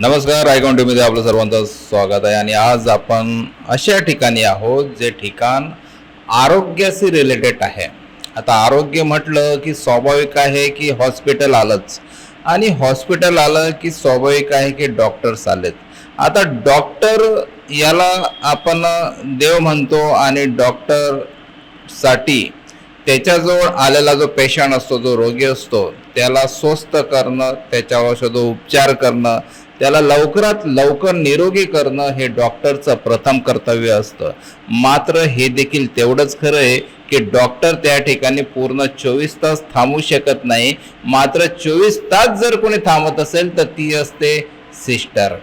नमस्कार आयकॉन आपलं सर्वांचं स्वागत आहे. आणि आज आपण अशा ठिकाणी आहोत जे ठिकाण आरोग्याशी रिलेटेड आहे. आता आरोग्य म्हटलं की स्वाभाविक आहे की हॉस्पिटल आलंच. आणि हॉस्पिटल आलं की स्वाभाविक आहे की डॉक्टर्स आलेत. आता डॉक्टर याला आपण देव म्हणतो आणि डॉक्टरसाठी त्याच्याजवळ आलेला जो पेशंट असतो जो रोगी असतो त्याला स्वस्त करणं त्याच्यावर औषध उपचार करणं त्याला लवकरात लवकर निरोगी करणं हे डॉक्टरचं प्रथम कर्तव्य असतं. मात्र हे देखील तेवढंच खरं आहे की डॉक्टर त्या ठिकाणी पूर्ण चोवीस तास थांबू शकत नाही. मात्र चोवीस तास जर कोणी थांबत असेल तर ती असते सिस्टर.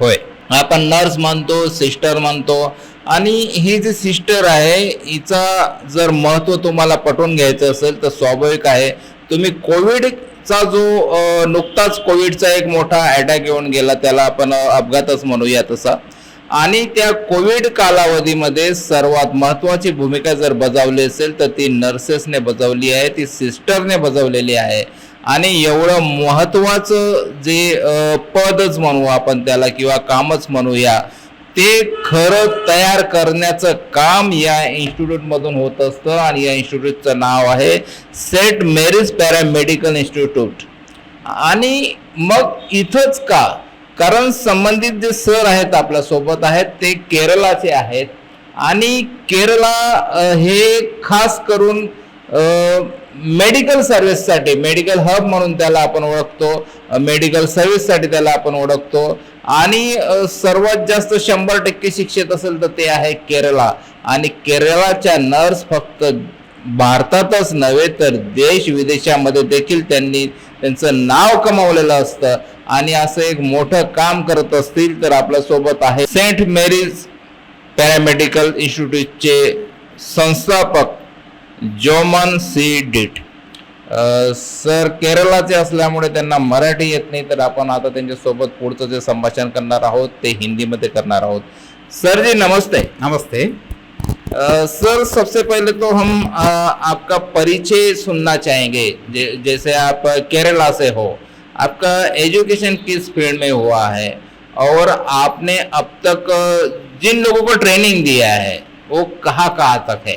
होय. आपण नर्स म्हणतो सिस्टर म्हणतो. आणि ही जी सिस्टर आहे हिचा जर महत्त्व तुम्हाला पटवून घ्यायचं असेल तर स्वाभाविक आहे. तुम्ही कोविड चा जो नुकताच कोविडचा एक मोठा अटॅक येऊन गेला त्याला आपण अपघातच म्हणूया तसा. आणि त्या कोविड कालावधीमध्ये सर्वात महत्वाची भूमिका जर बजावली असेल तर ती नर्सेसने बजावली आहे ती सिस्टरने बजावलेली आहे. आणि एवढं महत्वाचं जे पदच म्हणू आपण त्याला किंवा कामच म्हणूया ते खरं तयार करण्याचं काम या इन्स्टिट्यूटमधून होत असतं आणि या इन्स्टिट्यूटचं नाव आहे सेंट मेरीज पॅरामेडिकल इन्स्टिट्यूट. आणि मग इथंच का? कारण संबंधित जे सर आहेत आपल्यासोबत आहेत ते केरळाचे आहेत. आणि केरला हे खास करून मेडिकल सर्व्हिससाठी मेडिकल हब म्हणून त्याला आपण ओळखतो मेडिकल सर्व्हिससाठी त्याला आपण ओळखतो. आणि सर्वात जास्त शंभर टक्के शिक्षित असेल तर ते आहे केरळा आणि केरळाच्या नर्स फक्त भारतातच नव्हे तर देश विदेशामध्ये देखील त्यांनी त्यांचं नाव कमावलेलं असतं. आणि असं एक मोठं काम करत असतील तर आपल्यासोबत आहे सेंट मेरीज पॅरामेडिकल इन्स्टिट्यूटचे संस्थापक जोमन सी डिट. सर केरळाचे असल्यामुळे त्यांना मराठी येत नाही तर आपण आता त्यांच्यासोबत पुढचं जे संभाषण करणार आहोत ते हिंदीमध्ये करणार आहोत. सर जी नमस्ते. नमस्ते. अ, सर सबसे पहले तो हम अ, आपका परिचय सुनना चाहेंगे जे, जैसे आप केरला से हो आपका एजुकेशन किस फ़ील्ड में हुआ है और आपने अब तक जिन लोगों को ट्रेनिंग दिया है वो कहाँ कहाँ तक है?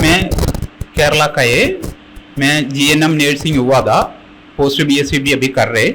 मैं केरला का है मैं जी एन जीएनएम नर्सिंग हुआ था पोस्ट बी बीएससी भी अभी कर रहे।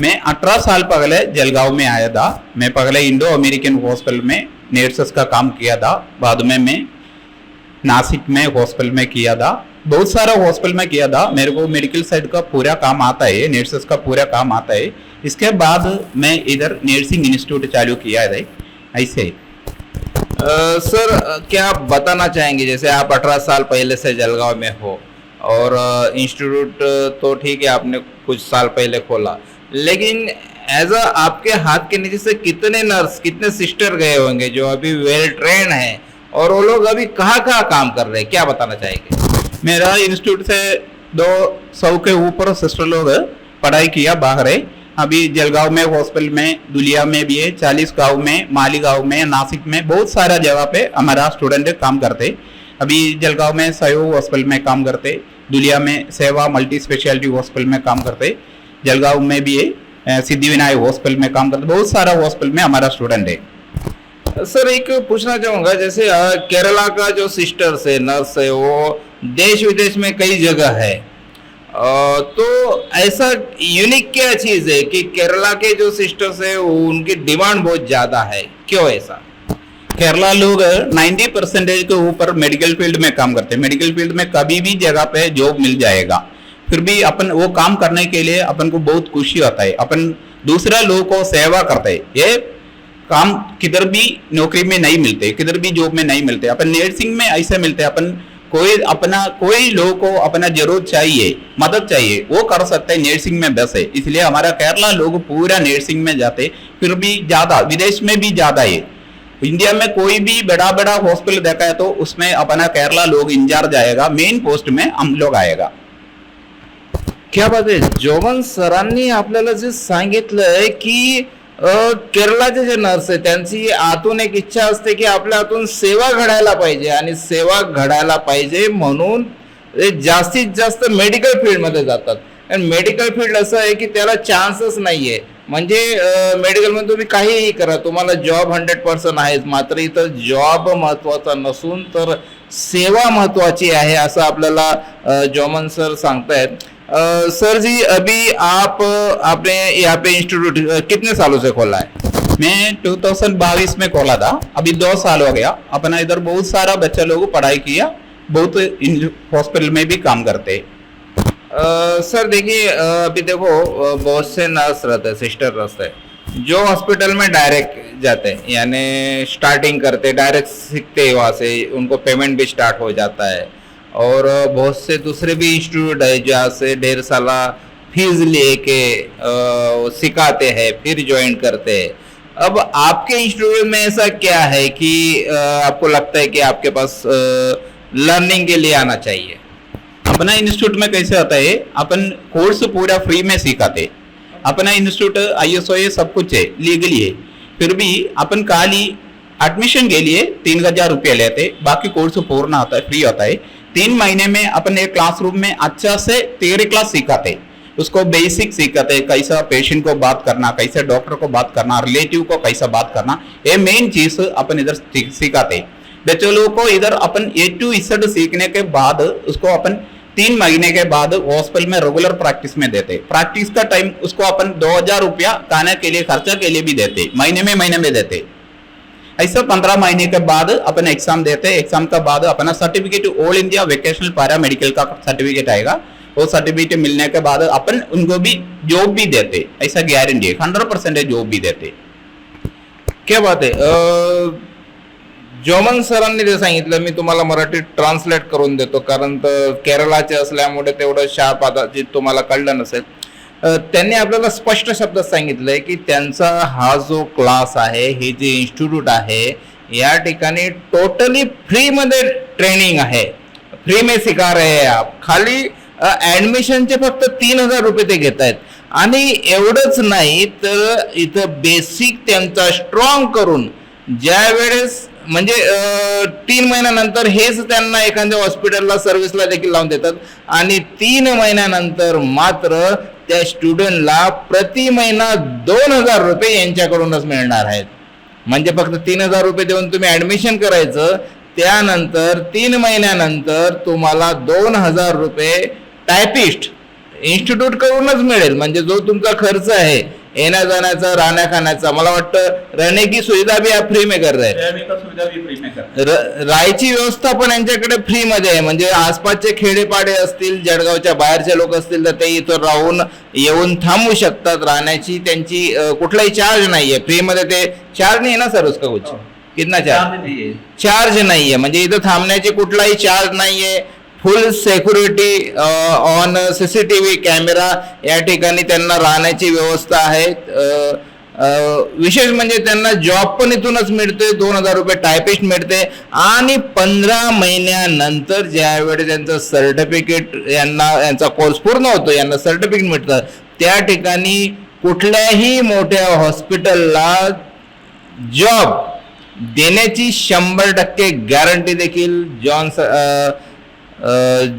मैं अठारह साल पहले जलगांव में आया था। मैं पहले इंडो अमेरिकन हॉस्पिटल में नर्सेस का काम किया था। बाद में मैं नासिक में हॉस्पिटल में किया था। बहुत सारा हॉस्पिटल में किया था। मेरे को मेडिकल साइड का पूरा काम आता है नर्सेस का पूरा काम आता है। इसके बाद मैं इधर नर्सिंग इंस्टीट्यूट चालू किया है। ऐसे। सर, क्या आप बताना चाहेंगे? जैसे आप अठारह साल पहले से जलगांव में हो। और इंस्टीट्यूट तो ठीक है, आपने कुछ साल पहले खोला। लेकिन एज अ आपके हाथ के नीचे से कितने नर्स कितने सिस्टर गए होंगे जो अभी वेल ट्रेन है? और वो लोग अभी कहाँ कहाँ काम कर रहे हैं? क्या बताना चाहेंगे? मेरा इंस्टीट्यूट से दो सौ के ऊपर सिस्टर लोग पढ़ाई किया बाहर है। अभी जलगांव में हॉस्पिटल में, दुलिया में भी है, चालीस गाँव में मालीगांव में, नासिक में, बहुत सारा जगह पे हमारा स्टूडेंट काम करते। अभी जलगांव में सहयोग हॉस्पिटल में काम करते दुलिया में सेवा मल्टी स्पेशलिटी हॉस्पिटल में काम करते जलगांव में भी अ, सिद्धिविनायक हॉस्पिटल में काम करते बहुत सारा हॉस्पिटल में हमारा स्टूडेंट है। सर एक पूछना चाहूँगा जैसे केरला का जो सिस्टर्स है नर्स है वो देश विदेश में कई जगह है। तो ऐसा यूनिक क्या चीज़ है कि केरला के जो सिस्टर्स है उनकी डिमांड बहुत ज़्यादा है? क्यों ऐसा? केरला लोग 90 परसेंटेज के ऊपर मेडिकल फ़ील्ड में काम करते हैं। मेडिकल फ़ील्ड में कभी भी जगह पे जॉब मिल जाएगा। फिर भी अपन वो काम करने के लिए अपन को बहुत खुशी होता है। अपन दूसरा लोगों को सेवा करते हैं। ये काम किधर भी नौकरी में नहीं मिलते, किधर भी जॉब में नहीं मिलते। अपन नर्सिंग में ऐसे मिलते अपन कोई अपना, कोई लोगों को अपना ज़रूरत चाहिए, मदद चाहिए, वो कर सकते हैं नर्सिंग में बस है। इसलिए हमारा केरला लोग पूरा नर्सिंग में जाते फिर भी ज़्यादा, विदेश में भी ज़्यादा है। इंडिया में कोई भी बड़ा बड़ा हॉस्पिटल देखा है तो उसमें अपना केरला लोग इंचार्ज आएगा मेन पोस्ट में हम लोग आएगा। क्या बात आहे जोवन सरांनी आपल्याला जे सांगितलंय की अ, केरळाचे जे नर्स आहे त्यांची आतून एक इच्छा असते की आपल्या हातून सेवा घडायला पाहिजे आणि सेवा घडायला पाहिजे म्हणून ते जास्तीत जास्त मेडिकल फील्डमध्ये जातात. आणि मेडिकल फील्ड असं आहे की त्याला चान्सच नाहीये. म्हणजे मेडिकलमध्ये तुम्ही काहीही करा. तुम्हाला जॉब हंड्रेड पर्सेंट आहेच मात्र इथं जॉब महत्त्वाचा नसून तर सेवा महत्वाची आहे असं आपल्याला जॉमन सर सांगतायत. सर जी अभी आप आपने यहाँ पे इंस्टीट्यूट कितने सालों से खोला है? मैं 2022 में खोला था। अभी दो साल हो गया। अपना इधर बहुत सारा बच्चा लोग पढ़ाई किया। बहुत हॉस्पिटल में भी काम करते। हैं अ, सर देखिए अभी देखो बहुत से नर्स रहते हैं सिस्टर रहते हैं जो हॉस्पिटल में डायरेक्ट जाते हैं यानी स्टार्टिंग करते डायरेक्ट सीखते हैं वहाँ से उनको पेमेंट भी स्टार्ट हो जाता है और बहुत से दूसरे भी इंस्टीट्यूट है जहाँ से ढेर साला फ़ीस लेके अ, वो सिखाते हैं फिर ज्वाइन करते हैं। अब आपके इंस्टीट्यूट में ऐसा क्या है कि अ, आपको लगता है कि आपके पास लर्निंग के लिए आना चाहिए? अपना इंस्टीट्यूट में कैसे होता है? अपन कोर्स पूरा फ्री में सिखाते। अपना इंस्टीट्यूट आई एस सब कुछ है लीगली है। फिर भी अपन खाली एडमिशन के लिए तीन हज़ार रुपये लेते। बाकी कोर्स पूर्ण होता है फ्री होता है। तीन महीने में अपन एक क्लासरूम में अच्छा से तेरे क्लास सिखाते। उसको बेसिक सिखाते, कैसा पेशेंट को बात करना, कैसे डॉक्टर को बात करना रिलेटिव को कैसा बात करना, ये मेन चीज़ अपन इधर सिख- सिखाते। बच्चों लोगों को इधर अपन ए टू इजड सीखने के बाद उसको अपन तीन महीने के बाद हॉस्पिटल में रेगुलर प्रैक्टिस में देते। प्रैक्टिस का टाइम उसको अपन दो हजार रुपया खाने के लिए खर्चा के लिए भी देते। महीने में महीने में देते। ऐसा पंद्रह महीने के बाद अपन एग्जाम देते। एग्जाम के बाद अपना certificate all India vocational paramedical का सर्टिफिकेट आएगा। वो सर्टिफिकेट मिलने के बाद अपन उनको भी जॉब भी देते। ऐसा गारंटी है। हंड्रेड परसेंटेज जॉब भी देते। क्या बात आहे अ, जोमन सरांनी जे सांगितलं मी तुम्हाला मराठीत ट्रान्सलेट करून देतो. कारण तर केरळाचे असल्यामुळे तेवढं शार्प आता जे तुम्हाला कळलं नसेल. त्यांनी आपल्याला स्पष्ट शब्दात सांगितलंय की त्यांचा हा जो क्लास आहे हे जे इन्स्टिट्यूट आहे या ठिकाणी टोटली फ्रीमध्ये ट्रेनिंग आहे. फ्री में सिखा रहे आप. खाली ॲडमिशनचे फक्त तीन हजार रुपये ते घेत आहेत. आणि एवढंच नाही तर इथं बेसिक त्यांचा स्ट्रॉंग करून ज्या वेळेस म्हणजे तीन महिन्यानंतर हेच त्यांना एखाद्या हॉस्पिटलला सर्व्हिसला देखील लावून देतात. आणि तीन महिन्यानंतर मात्र त्या स्टुडंटला प्रति महिना दोन हजार रुपये यांच्याकडूनच मिळणार आहेत. म्हणजे फक्त तीन हजार रुपये देऊन तुम्ही ॲडमिशन करायचं त्यानंतर तीन महिन्यानंतर तुम्हाला दोन हजार रुपये टायपिस्ट इन्स्टिट्यूटकडूनच मिळेल. म्हणजे जो तुमचा खर्च आहे येण्या जाण्याचा राहण्या खाण्याचा मला वाटतं रहने की सुविधा आप फ्री में कर रहे राहायची व्यवस्था पण यांच्याकडे फ्री मध्ये आहे. म्हणजे आसपासचे खेडेपाडे असतील जळगावच्या बाहेरचे लोक असतील तर ते इथं राहून येऊन थांबू शकतात. राहण्याची त्यांची कुठलाही चार्ज नाहीये. फ्री मध्ये ते चार्ज नाही ना सर उसका कुछ कितना चार्ज चार्ज नाहीये. म्हणजे इथं थांबण्याची कुठलाही चार्ज नाहीये. Full security on C C T V camera या ठिकाणी त्यांना राहण्याची व्यवस्था आहे. विशेष म्हणजे त्यांना जॉब पण इथूनच मिळते दोन हजार रुपये टायपिस्ट मिळते आणि पंधरा महिन्यानंतर ज्यावेळी त्यांचं सर्टिफिकेट यांना यांचा कोर्स पूर्ण होतो यांना सर्टिफिकेट मिळतं त्या ठिकाणी कुठल्याही मोठ्या हॉस्पिटलला जॉब देण्याची शंभर टक्के गॅरंटी देखील जॉन्स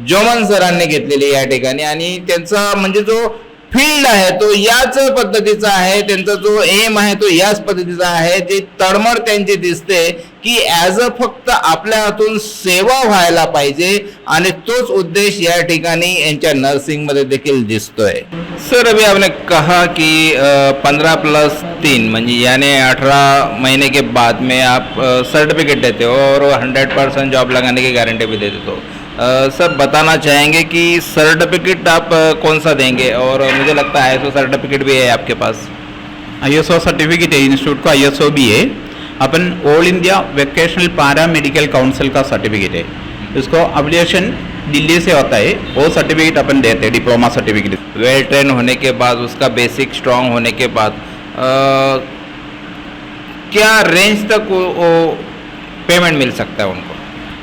जोमन सरांनी घेतलेली या ठिकाणी. आणि त्यांचा म्हणजे जो फील्ड आहे तो याच पद्धतीचा आहे. त्यांचा जो एम आहे तो याच पद्धतीचा आहे. जे तडमड त्यांची दिसते की ॲज अ फक्त आपल्या हातून सेवा व्हायला पाहिजे. आणि तोच उद्देश या ठिकाणी यांच्या नर्सिंगमध्ये देखील दिसतोय. सर अभी आपने कहा की पंद्रह प्लस तीन म्हणजे याने अठारह महीने के बाद में आप सर्टिफिकेट देते हो और हंड्रेड परसेंट जॉब लगाने की गारंटी भी दे देते हो. सर बताना चाहेंगे कि सर्टिफिकेट आप कौन सा देंगे? और मुझे लगता है ऐसा सर्टिफिकेट भी है आपके पास। आईएसओ सर्टिफिकेट है इंस्टीट्यूट का आईएसओ भी है। अपन all India vocational paramedical council का सर्टिफिकेट है। इसको अप्लीकेशन दिल्ली से होता है। वो सर्टिफिकेट अपन देते हैं डिप्लोमा सर्टिफिकेट वेल ट्रेन होने के बाद उसका बेसिक स्ट्रांग होने के बाद अ, क्या रेंज तक वो, वो पेमेंट मिल सकता है उनको?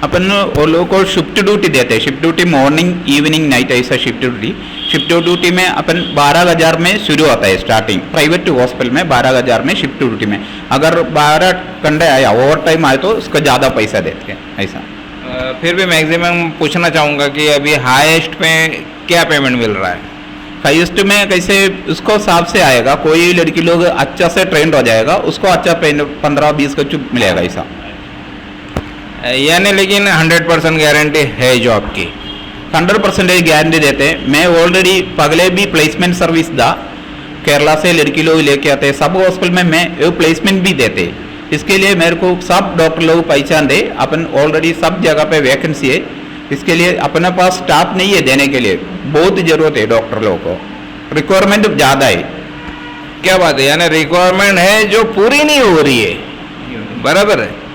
अपन वो लोगों को शिफ्ट ड्यूटी देते हैं। Shift duty morning evening night ऐसा शिफ्ट ड्यूटी शिफ्ट ड्यूटी में अपन बारह हज़ार में शुरू होता है स्टार्टिंग प्राइवेट हॉस्पिटल में बारह हज़ार में शिफ्ट ड्यूटी में। अगर बारह घंटे आया ओवर टाइम आए तो उसका ज़्यादा पैसा देते हैं ऐसा। फिर भी मैक्सिमम पूछना चाहूँगा कि अभी हाईएस्ट में क्या पेमेंट मिल रहा है? हाइस्ट में कैसे उसको हिसाब से आएगा? कोई लड़की लोग अच्छा से ट्रेंड हो जाएगा उसको अच्छा पंद्रह बीस का चुप मिलेगा ऐसा। यानी लेकिन हंड्रेड परसेंट गारंटी है जॉब की। हंड्रेड परसेंटेज गारंटी देते हैं। मैं ऑलरेडी पगले भी प्लेसमेंट सर्विस दा, केरला से लड़की लोग लेके आते सब हॉस्पिटल में मैं प्लेसमेंट भी देते इसके लिए मेरे को सब डॉक्टर लोग पहचान दे। अपन ऑलरेडी सब जगह पे वैकेंसी है। इसके लिए अपने पास स्टाफ नहीं है देने के लिए। बहुत ज़रूरत है डॉक्टर लोगों को। रिक्वायरमेंट ज़्यादा है। क्या बात है? यानी रिक्वायरमेंट है जो पूरी नहीं हो रही है। बराबर आहे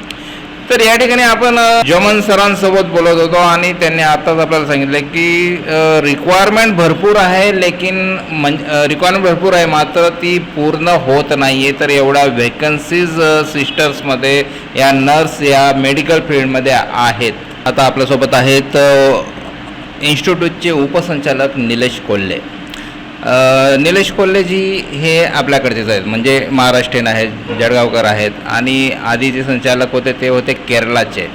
तर या ठिकाणी आपण जमन सरांसोबत बोलत होतो आणि त्यांनी आताच आपल्याला सांगितलं की रिक्वायरमेंट भरपूर आहे लेकिन रिक्वायरमेंट भरपूर आहे मात्र ती पूर्ण होत नाही आहे तर एवढ्या व्हेकन्सीज सिस्टर्समध्ये या नर्स या मेडिकल फील्डमध्ये आहेत. आता आपल्यासोबत आहेत इन्स्टिट्यूटचे उपसंचालक निलेश कोल्हे. निलेश कोल्हेजी हे आपल्याकडचेच आहेत. म्हणजे महाराष्ट्रीयन आहेत जळगावकर आहेत आणि आधी जे संचालक होते ते होते केरळाचे.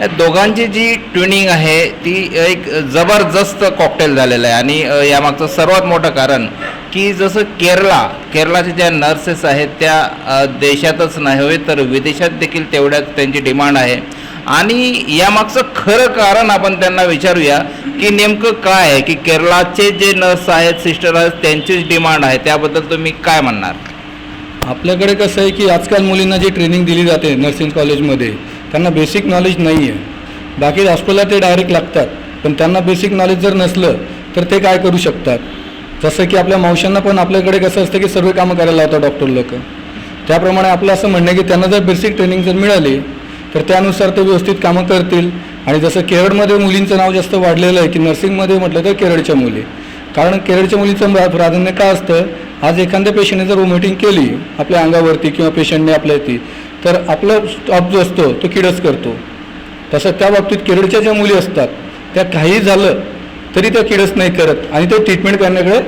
या दोघांची जी ट्युनिंग आहे ती एक जबरदस्त कॉकटेल झालेलं आहे. आणि यामागचं सर्वात मोठं कारण की जसं केरला केरळाच्या ज्या नर्सेस आहेत त्या देशातच देशातच नव्हे तर विदेशात देखील तेवढ्याच त्यांची डिमांड आहे. आणि यामागचं खरं कारण आपण त्यांना विचारूया की नेमकं काय आहे की केरळाचे जे नर्स आहेत सिस्टर आहेत त्यांचीच डिमांड आहे त्याबद्दल तुम्ही काय म्हणणार? आपल्याकडे कसं आहे की आजकाल मुलींना जी ट्रेनिंग दिली जाते नर्सिंग कॉलेजमध्ये त्यांना बेसिक नॉलेज नाही आहे बाकी हॉस्पिटलला ते डायरेक्ट लागतात पण त्यांना बेसिक नॉलेज जर नसलं तर ते काय करू शकतात? जसं की आपल्या मावशांना पण आपल्याकडे कसं असतं की सर्व कामं करायला लावतात डॉक्टर लोक. त्याप्रमाणे आपलं असं म्हणणं आहे की त्यांना जर बेसिक ट्रेनिंग जर मिळाली तर त्यानुसार ते व्यवस्थित कामं करतील. आणि जसं केरळमध्ये मुलींचं नाव जास्त वाढलेलं आहे की नर्सिंगमध्ये म्हटलं तर केरळच्या मुली. कारण केरळच्या मुलीचं प्राधान्य का असतं? आज एखाद्या पेशंटने जर वॉमिटिंग केली आपल्या अंगावरती किंवा पेशंटने आपल्या ती तर आपलं स्टॉप जो असतो तो किडस करतो. तसं त्या बाबतीत केरळच्या ज्या मुली असतात त्या काही झालं तरी त्या किडस नाही करत. आणि ते ट्रीटमेंट करण्याकडे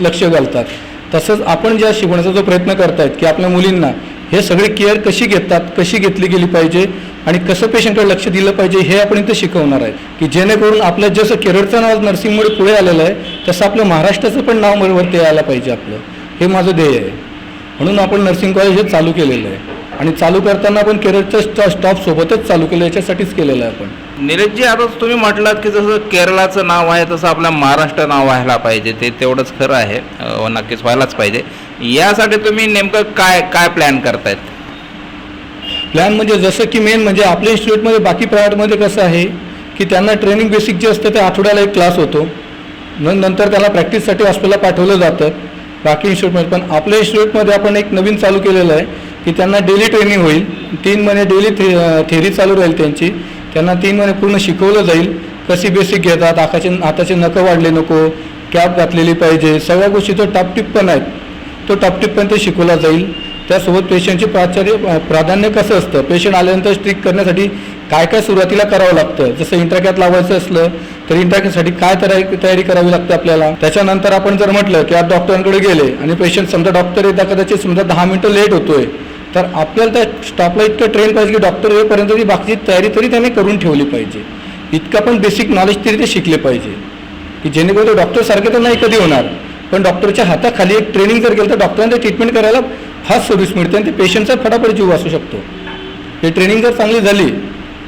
लक्ष घालतात. तसंच आपण ज्या शिकवण्याचा जो प्रयत्न करतायत की आपल्या मुलींना हे सगळे केअर कशी घेतात कशी घेतली गेली पाहिजे आणि कसं पेशंटकडे लक्ष दिलं पाहिजे हे आपण इथं शिकवणार आहे. की जेणेकरून आपलं जसं केरळचं नाव नर्सिंगमुळे पुढे आलेलं आहे तसं आपलं महाराष्ट्राचं पण नाव वरती यायला पाहिजे आपलं. हे माझं ध्येय आहे. म्हणून आपण नर्सिंग कॉलेज हे चालू केलेलं आहे. आणि चालू करताना आपण केरळच्या स्टॉप सोबतच चालू केलं याच्यासाठीच केलेलं आहे आपण. निलेशजी आता तुम्ही म्हटलात की जसं केरळाचं नाव आहे तसं आपलं महाराष्ट्र नाव व्हायला पाहिजे. ते तेवढंच खरं आहे. नक्कीच व्हायलाच पाहिजे. यासाठी तुम्ही नेमकं काय काय प्लॅन करतायत? प्लॅन म्हणजे जसं की मेन म्हणजे आपल्या इन्स्टिट्यूटमध्ये बाकी प्रायव्हेटमध्ये कसं आहे की त्यांना ट्रेनिंग बेसिक जे असतं ते आठवड्याला एक क्लास होतो. न नंतर त्याला प्रॅक्टिससाठी हॉस्पिटलला पाठवलं जातं. बाकी इन्स्टिट्यूटमध्ये पण आपल्या इन्स्टिट्यूटमध्ये आपण एक नवीन चालू केलेलं आहे की त्यांना डेली ट्रेनिंग होईल. तीन महिने डेली थे थेरी चालू राहील त्यांची. त्यांना तीन महिने पूर्ण शिकवलं जाईल. कशी बेसिक घेतात आकाचे हाताचे नखं वाढले नको कॅप घातलेली पाहिजे सगळ्या गोष्टी तो टापटीप पण आहेत तो टापटीप पण ते शिकवला जाईल. त्यासोबत पेशंटचे प्राचार्य प्राधान्य कसं असतं? पेशंट आल्यानंतर स्ट्रिक करण्यासाठी काय काय सुरुवातीला करावं लागतं? जसं इंट्राकॅत लावायचं असलं तर इंट्राकॅटसाठी काय तयारी तयारी करावी लागते आपल्याला? त्याच्यानंतर आपण जर म्हटलं की आज डॉक्टरांकडे गेले आणि पेशंट समजा डॉक्टर येता कदाचित समजा दहा मिनटं लेट होतोय तर आपल्याला त्या स्टाफला इतकं ट्रेन पाहिजे की डॉक्टर येईपर्यंत ती बाकीची तयारी तरी त्याने करून ठेवली पाहिजे. इतकं पण बेसिक नॉलेज तरी ते शिकले पाहिजे. की जेणेकरून ते डॉक्टर सारखे तर नाही कधी होणार पण डॉक्टरच्या हाताखाली एक ट्रेनिंग जर केलं तर डॉक्टरांना ट्रीटमेंट करायला हाच सर्व्हिस मिळते आणि ते पेशंटचा फटाफट जीव वाचू शकतो. हे ट्रेनिंग जर चांगली झाली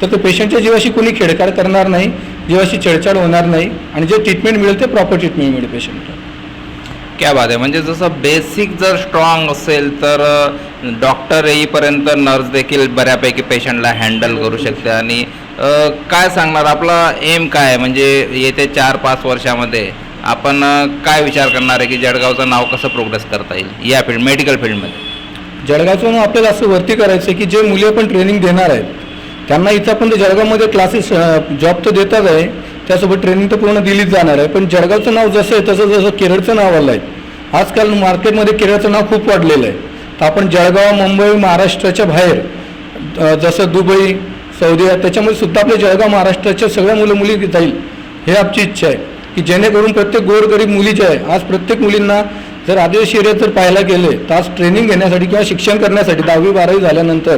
तर ते पेशंटच्या जीवाशी कोणी खेडकाड करणार नाही जीवाशी छेडछाड होणार नाही आणि जे ट्रीटमेंट मिळेल ते प्रॉपर ट्रीटमेंट मिळेल पेशंटला क्या बात आहे. म्हणजे जसं बेसिक जर स्ट्रॉंग असेल तर डॉक्टर येईपर्यंत नर्स देखील बऱ्यापैकी पेशंटला हँडल करू शकते. आणि काय सांगणार? आपला एम काय आहे? म्हणजे येत्या चार पाच वर्षामध्ये आपण काय विचार करणार आहे की जळगावचं नाव कसं प्रोग्रेस करता येईल? या फील्ड मेडिकल फील्डमध्ये जळगावचं मग आपल्याला असं वरती करायचं आहे की जे मुली पण ट्रेनिंग देणार आहेत त्यांना इथं आपण ते जळगावमध्ये क्लासेस जॉब तर देतात आहे त्यासोबत ट्रेनिंग तर पूर्ण दिलीच जाणार आहे. पण जळगावचं नाव जसं आहे तसं जसं केरळचं नाव आलं आहे आजकाल मार्केटमध्ये केरळचं नाव खूप वाढलेलं आहे. तर आपण जळगाव मुंबई महाराष्ट्राच्या बाहेर जसं दुबई सौदी त्याच्यामध्ये सुद्धा आपले जळगाव महाराष्ट्राच्या सगळ्या मुलं मुली जाईल हे आमची इच्छा आहे. की जेणेकरून प्रत्येक गोरगरीब मुली जे आहे आज प्रत्येक मुलींना जर आदिवासी एरियात जर पाहायला गेले तर आज ट्रेनिंग घेण्यासाठी किंवा शिक्षण करण्यासाठी दहावी बारावी झाल्यानंतर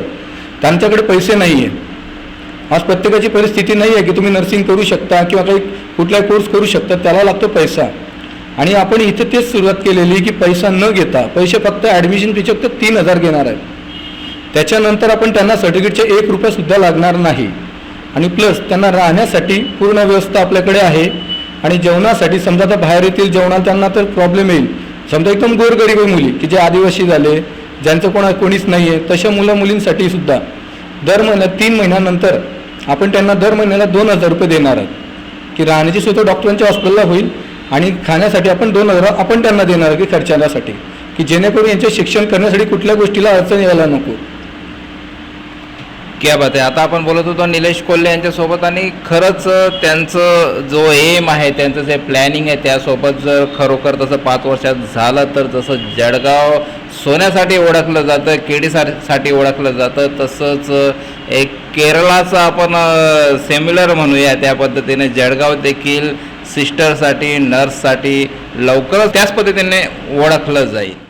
त्यांच्याकडे पैसे नाही आहे आज प्रत्येकाची परिस्थिती नाही आहे की तुम्ही नर्सिंग करू शकता किंवा काही कुठलाही कोर्स करू शकता त्याला लागतो पैसा. आणि आपण इथे तेच सुरुवात केलेली की पैसा न घेता पैसे फक्त ॲडमिशन फीचे फक्त तीन हजार घेणार आहे त्याच्यानंतर आपण त्यांना सर्टिफिकेटचे एक रुपयासुद्धा लागणार नाही. आणि प्लस त्यांना राहण्यासाठी पूर्ण व्यवस्था आपल्याकडे आहे. आणि जेवणासाठी समजा आता बाहेर येतील जेवणाला त्यांना तर प्रॉब्लेम येईल. समजा एकदम गोरगरीब मुली की जे आदिवासी झाले ज्यांचं कोणा कोणीच नाही आहे तशा मुलं मुलींसाठी सुद्धा दर महिन्यात तीन महिन्यानंतर आपण त्यांना दर महिन्याला दोन हजार रुपये देणार आहोत. की राहण्याची सोय तर डॉक्टरांच्या हॉस्पिटलला होईल आणि खाण्यासाठी आपण दोन हजार आपण त्यांना देणार आहे की खर्चाण्यासाठी की जेणेकरून यांचे शिक्षण करण्यासाठी कुठल्या गोष्टीला अडचण यायला नको. क्या बात आहे. आता आपण बोलत होतो निलेश कोल्हे यांच्यासोबत आणि खरंच त्यांचं जो एम आहे त्यांचं जे प्लॅनिंग आहे त्यासोबत जर खरोखर तसं पाच वर्षात झालं तर जसं जळगाव सोन्यासाठी ओळखलं जातं केडीसाठी ओळखलं जातं तसंच एक केरळाचं आपण सेम्युलर म्हणूया त्या पद्धतीने. जळगाव देखील सिस्टरसाठी नर्ससाठी लवकरच त्याच पद्धतीने ओळखलं जाईल.